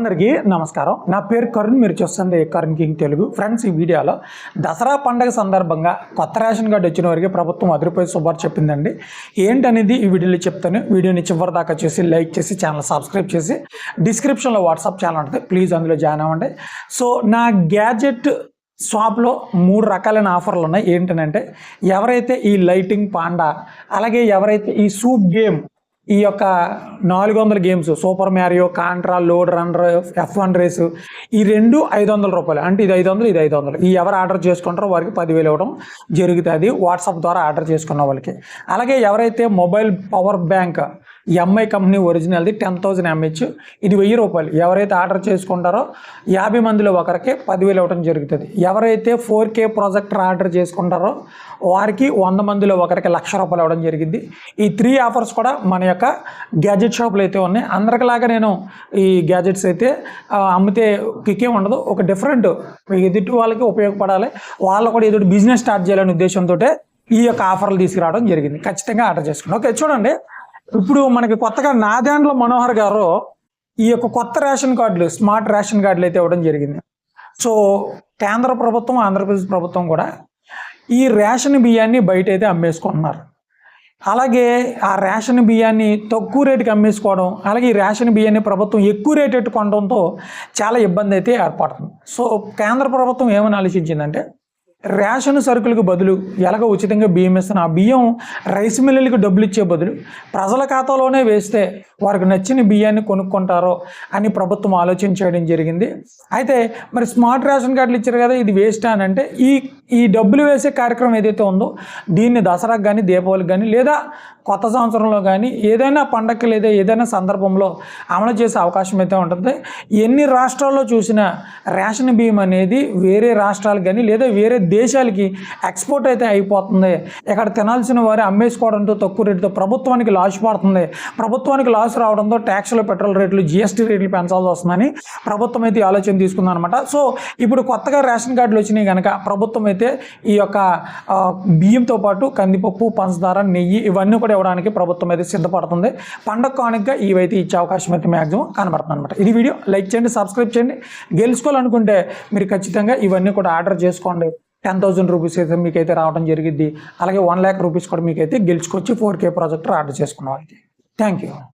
అందరికీ నమస్కారం. నా పేరు కరుణ్ మీరు చూస్తుంది కరుణ్ కింగ్ తెలుగు. ఫ్రెండ్స్ ఈ వీడియోలో దసరా పండగ సందర్భంగా కొత్త రేషన్ కార్డు వచ్చిన వారికి ప్రభుత్వం అదిరిపోయి శుభార్ చెప్పిందండి. ఏంటనేది ఈ వీడియోలో చెప్తాను. వీడియోని చివరి దాకా చూసి లైక్ చేసి ఛానల్ సబ్స్క్రైబ్ చేసి డిస్క్రిప్షన్లో వాట్సాప్ ఛానల్ ఉంటుంది. ప్లీజ్ అందులో జాయిన్ అవ్వండి. సో నా గ్యాజెట్ షాప్లో మూడు రకాలైన ఆఫర్లు ఉన్నాయి. ఏంటంటే ఎవరైతే ఈ లైటింగ్ పాండా అలాగే ఎవరైతే ఈ సూప్ గేమ్ ఈ యొక్క నాలుగు వందల games super Mario Contra Lode Runner F one race ఈ రెండు ఐదు వందల రూపాయలు. అంటే ఇది ఐదు వందలు ఇది ఐదు వందలు ఈ ఎవరు ఆర్డర్ చేసుకుంటారో వారికి పదివేలు ఇవ్వడం జరుగుతుంది. వాట్సాప్ ద్వారా ఆర్డర్ చేసుకున్న వాళ్ళకి. అలాగే ఎవరైతే mobile power bank MI company ఒరిజినల్ది ten thousand MH ఇది వెయ్యి రూపాయలు. ఎవరైతే ఆర్డర్ చేసుకుంటారో యాభై మందిలో ఒకరికి పదివేలు ఇవ్వడం జరుగుతుంది. ఎవరైతే ఫోర్ కే ప్రాజెక్టర్ ఆర్డర్ చేసుకుంటారో వారికి వంద మందిలో ఒకరికి లక్ష రూపాయలు ఇవ్వడం జరిగింది. ఈ త్రీ ఆఫర్స్ కూడా మన యొక్క గ్యాజెట్ షాపులు అయితే ఉన్నాయి. అందరికిలాగా నేను ఈ గ్యాజెట్స్ అయితే అమ్మితే కిక్కే ఉండదు. ఒక డిఫరెంట్ ఎదుటి వాళ్ళకి ఉపయోగపడాలి. వాళ్ళు కూడా ఎదుటి బిజినెస్ స్టార్ట్ చేయాలనే ఉద్దేశంతో ఈ యొక్క ఆఫర్లు తీసుకురావడం జరిగింది. ఖచ్చితంగా ఆర్డర్ చేసుకున్నాం ఓకే చూడండి. ఇప్పుడు మనకి కొత్తగా నాదేండ్ల మనోహర్ గారు ఈ యొక్క కొత్త రేషన్ కార్డులు స్మార్ట్ రేషన్ కార్డులు అయితే ఇవ్వడం జరిగింది. సో కేంద్ర ప్రభుత్వం ఆంధ్రప్రదేశ్ ప్రభుత్వం కూడా ఈ రేషన్ బియ్యాన్ని బయట అయితే అమ్మేసుకుంటున్నారు. అలాగే ఆ రేషన్ బియ్యాన్ని తక్కువ రేటుకి అమ్మేసుకోవడం అలాగే ఈ రేషన్ బియ్యాన్ని ప్రభుత్వం ఎక్కువ రేటు ఎట్టు కొనడంతో చాలా ఇబ్బంది అయితే ఏర్పడుతుంది. సో కేంద్ర ప్రభుత్వం ఏమని ఆలోచించిందంటే రేషన్ సరుకులకు బదులు ఎలాగ ఉచితంగా బియ్యం ఇస్తున్న ఆ బియ్యం రైస్ మిల్లులకు డబ్బులు ఇచ్చే బదులు ప్రజల ఖాతాలోనే వేస్తే వారికి నచ్చిన బియ్యాన్ని కొనుక్కుంటారో అని ప్రభుత్వం ఆలోచన చేయడం జరిగింది. అయితే మరి స్మార్ట్ రేషన్ కార్డులు ఇచ్చారు కదా ఇది వేస్ట్ అని అంటే ఈ ఈ డబ్బులు వేసే కార్యక్రమం ఏదైతే ఉందో దీన్ని దసరాకు కానీ దీపావళికి కానీ లేదా కొత్త సంవత్సరంలో కానీ ఏదైనా పండగకి లేదా ఏదైనా సందర్భంలో అమలు చేసే అవకాశం అయితే ఉంటుంది. ఎన్ని రాష్ట్రాల్లో చూసినా రేషన్ బియ్యం అనేది వేరే రాష్ట్రాలకు కానీ లేదా వేరే దేశాలకి ఎక్స్పోర్ట్ అయితే అయిపోతుంది. ఇక్కడ తినాల్సిన వారు అమ్మేసుకోవడంతో తక్కువ రేటుతో ప్రభుత్వానికి లాస్ పడుతుంది. ప్రభుత్వానికి లాస్ రావడంతో ట్యాక్స్లు పెట్రోల్ రేట్లు జిఎస్టీ రేట్లు పెంచాల్సి వస్తుందని ప్రభుత్వం అయితే ఆలోచన తీసుకుందనమాట సో ఇప్పుడు కొత్తగా రేషన్ కార్డులు వచ్చినాయి కనుక ప్రభుత్వం అయితే ఈ యొక్క బియ్యంతో పాటు కందిపప్పు పంచదార నెయ్యి ఇవన్నీ కూడా ఇవ్వడానికి ప్రభుత్వం అయితే సిద్ధపడుతుంది. పండగ కానిగ్గా ఇవైతే ఇచ్చే అవకాశం అయితే మ్యాక్సిమం కనబడుతుంది అనమాట ఇది వీడియో. లైక్ చేయండి సబ్స్క్రైబ్ చేయండి. గెలుచుకోవాలనుకుంటే మీరు ఖచ్చితంగా ఇవన్నీ కూడా ఆర్డర్ చేసుకోండి. టెన్ థౌసండ్ రూపీస్ అయితే మీకైతే రావడం జరిగింది అలాగే వన్ ల్యాక్ రూపీస్ కూడా మీకైతే గెలుచుకొచ్చి ఫోర్ కే ప్రాజెక్టర్ ఆర్డర్ చేసుకున్నాం అయితే థ్యాంక్ యూ.